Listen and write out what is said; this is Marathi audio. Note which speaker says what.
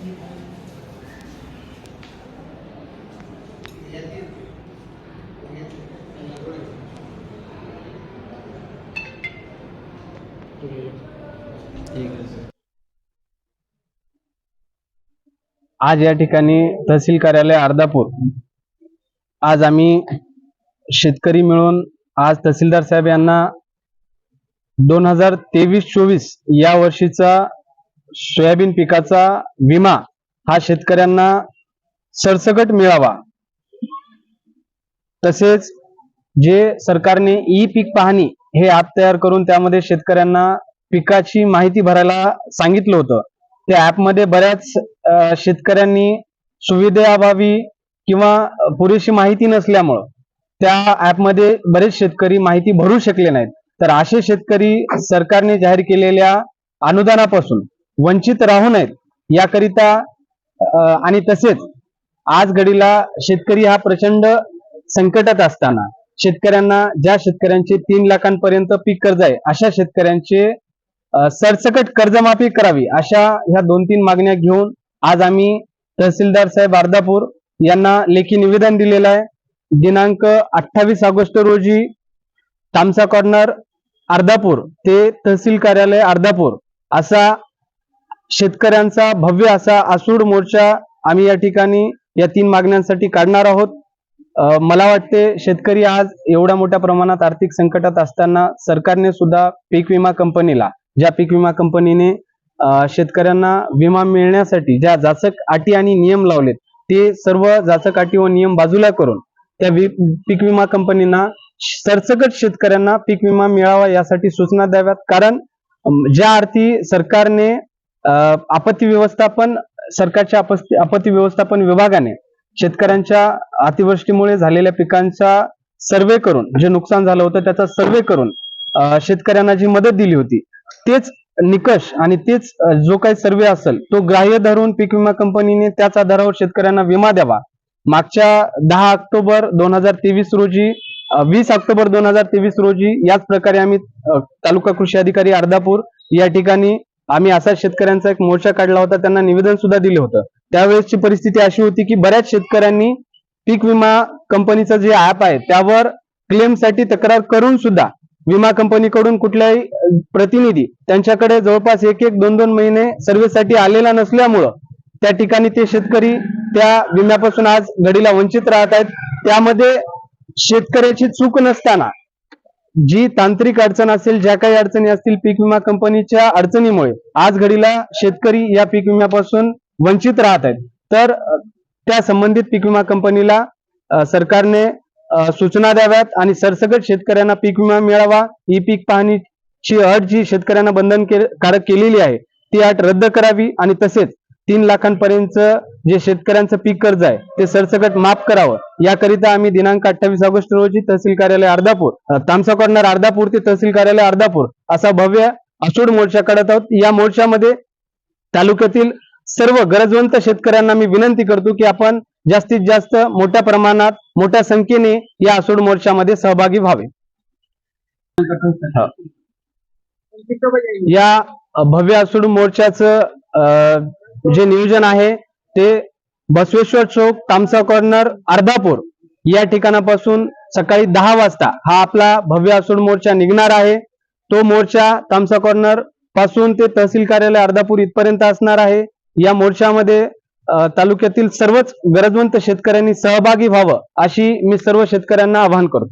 Speaker 1: आज या ठिकाणी तहसील कार्यालय अर्धापूर. आज आम्ही शेतकरी मिळून आज तहसीलदार साहेब यांना दोन हजार तेवीस चोवीस या वर्षीचा सोयाबीन पिकाचा विमा हा शेतकऱ्यांना सरसकट मिळावा. तसेच जे सरकारने ई पीक पाहणी हे ऍप तयार करून त्यामध्ये शेतकऱ्यांना पिकाची माहिती भरायला सांगितलं होतं. त्या ऍपमध्ये बऱ्याच शेतकऱ्यांनी सुविधेअभावी किंवा पुरेशी माहिती नसल्यामुळं त्या ऍपमध्ये बरेच शेतकरी माहिती भरू शकले नाहीत. तर असे शेतकरी सरकारने जाहीर केलेल्या अनुदानापासून वंचित राहू नयेत याकरिता आणि तसेच आज घडीला शेतकरी हा प्रचंड संकटात असताना शेतकऱ्यांना ज्या शेतकऱ्यांचे तीन लाखांपर्यंत पीक कर्ज आहे अशा शेतकऱ्यांचे सरसकट कर्जमाफी करावी अशा ह्या दोन तीन मागण्या घेऊन आज आम्ही तहसीलदार साहेब अर्धापूर यांना लेखी निवेदन दिलेलं आहे. दिनांक अठ्ठावीस ऑगस्ट रोजी तामसा कॉर्नर अर्धापूर ते तहसील कार्यालय अर्धापूर असा शेतकऱ्यांचा भव्य असा आसूड मोर्चा आम्ही या ठिकाणी या तीन मागण्यांसाठी काढणार आहोत. मला वाटते शेतकरी आज एवढ्या मोठ्या प्रमाणात आर्थिक संकटात असताना सरकारने सुद्धा पीक विमा कंपनीला ज्या पीक विमा कंपनीने शेतकऱ्यांना विमा मिळण्यासाठी ज्या जाचक अटी आणि नियम लावलेत ते सर्व जाचक अटी व नियम बाजूला करून त्या वि- पीक विमा कंपनींना सरसकट शेतकऱ्यांना पीक विमा मिळावा यासाठी सूचना द्याव्यात. कारण ज्या अर्थी सरकारने आपत्ती व्यवस्थापन सरकारच्या आपत्ती आपत्ती व्यवस्थापन विभागाने शेतकऱ्यांच्या अतिवृष्टीमुळे झालेल्या पिकांचा सर्वे करून जे नुकसान झालं होतं त्याचा सर्वे करून शेतकऱ्यांना जी मदत दिली होती तेच निकष आणि तेच जो काही सर्वे असेल तो ग्राह्य धरून पीक विमा कंपनीने त्याच आधारावर शेतकऱ्यांना विमा द्यावा. मागच्या दहा ऑक्टोबर दोन हजार तेवीस रोजी वीस ऑक्टोबर दोन हजार तेवीस रोजी याच प्रकारे आम्ही तालुका कृषी अधिकारी अर्धापूर या ठिकाणी आम्ही असा शेतकऱ्यांचा एक मोर्चा काढला होता त्यांना निवेदन सुद्धा दिलं होतं. त्यावेळेसची परिस्थिती अशी होती की बऱ्याच शेतकऱ्यांनी पीक विमा कंपनीचं जे ऍप आहे त्यावर क्लेमसाठी तक्रार करून सुद्धा विमा कंपनीकडून कुठल्याही प्रतिनिधी त्यांच्याकडे जवळपास एक एक दोन दोन महिने सर्व्हिससाठी आलेला नसल्यामुळं त्या ठिकाणी ते शेतकरी त्या विम्यापासून आज घडीला वंचित राहत आहेत. त्यामध्ये शेतकऱ्याची चूक नसताना जी तांत्रिक अडचण असेल ज्या काही अडचणी असतील पीक विमा कंपनीच्या अडचणीमुळे आज घडीला शेतकरी या पीक विम्यापासून वंचित राहत आहेत. तर त्या संबंधित पीक विमा कंपनीला सरकारने सूचना द्याव्यात आणि सरसकट शेतकऱ्यांना पीक विमा मिळावा. ही पीक पाहणीची अट जी शेतकऱ्यांना बंधनकारक केलेली आहे ती अट रद्द करावी आणि तसेच तीन लाखांपर्यंत जे शेतकऱ्यांचं पीक कर्ज आहे ते सरसकट माफ करावं. याकरिता आम्ही दिनांक अठ्ठावीस ऑगस्ट रोजी तहसील कार्यालय अर्धापूर तामसा कॉर्नर अर्धापूर ते तहसील कार्यालय अर्धापूर असा भव्य आसूड मोर्चा काढत आहोत. या मोर्चामध्ये तालुक्यातील सर्व गरजवंत शेतकऱ्यांना मी विनंती करतो की आपण जास्तीत जास्त मोठ्या प्रमाणात मोठ्या संख्येने या आसूड मोर्चामध्ये सहभागी व्हावे. या भव्य आसूड मोर्चाचं जे नियोजन आहे ते बसवेश्वर चौक तामसा कॉर्नर अर्धापूर या ठिकाणापासून सकाळी दहा वाजता हा आपला भव्य आसूड मोर्चा निघणार आहे. तो मोर्चा तामसा कॉर्नरपासून ते तहसील कार्यालय अर्धापूर इथपर्यंत असणार आहे. या मोर्चामध्ये तालुक्यातील सर्वच गरजवंत शेतकऱ्यांनी सहभागी व्हावं अशी मी सर्व शेतकऱ्यांना आवाहन करतो.